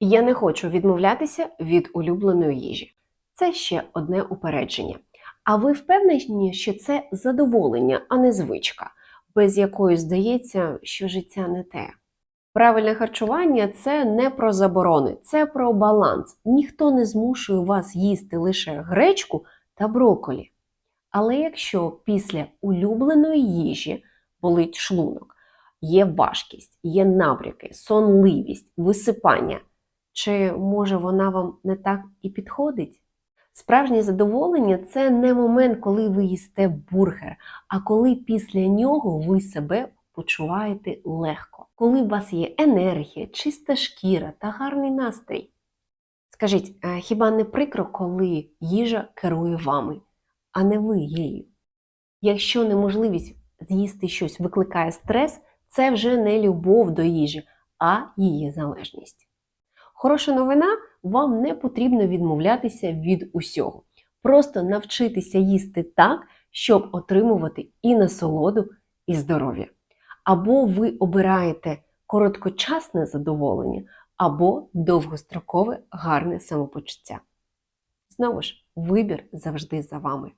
Я не хочу відмовлятися від улюбленої їжі. Це ще одне упередження. А ви впевнені, що це задоволення, а не звичка, без якої здається, що життя не те. Правильне харчування це не про заборони, це про баланс. Ніхто не змушує вас їсти лише гречку та броколі. Але якщо після улюбленої їжі болить шлунок, є важкість, є набряки, сонливість, висипання, чи може вона вам не так і підходить? Справжнє задоволення це не момент, коли ви їсте бургер, а коли після нього ви себе почуваєте легко, коли у вас є енергія, чиста шкіра та гарний настрій. Скажіть, а хіба не прикро, коли їжа керує вами, а не ви її? Якщо неможливість з'їсти щось викликає стрес, це вже не любов до їжі, а її залежність. Хороша новина, вам не потрібно відмовлятися від усього. Просто навчитися їсти так, щоб отримувати і насолоду, і здоров'я. Або ви обираєте короткочасне задоволення, або довгострокове гарне самопочуття. Знову ж, вибір завжди за вами.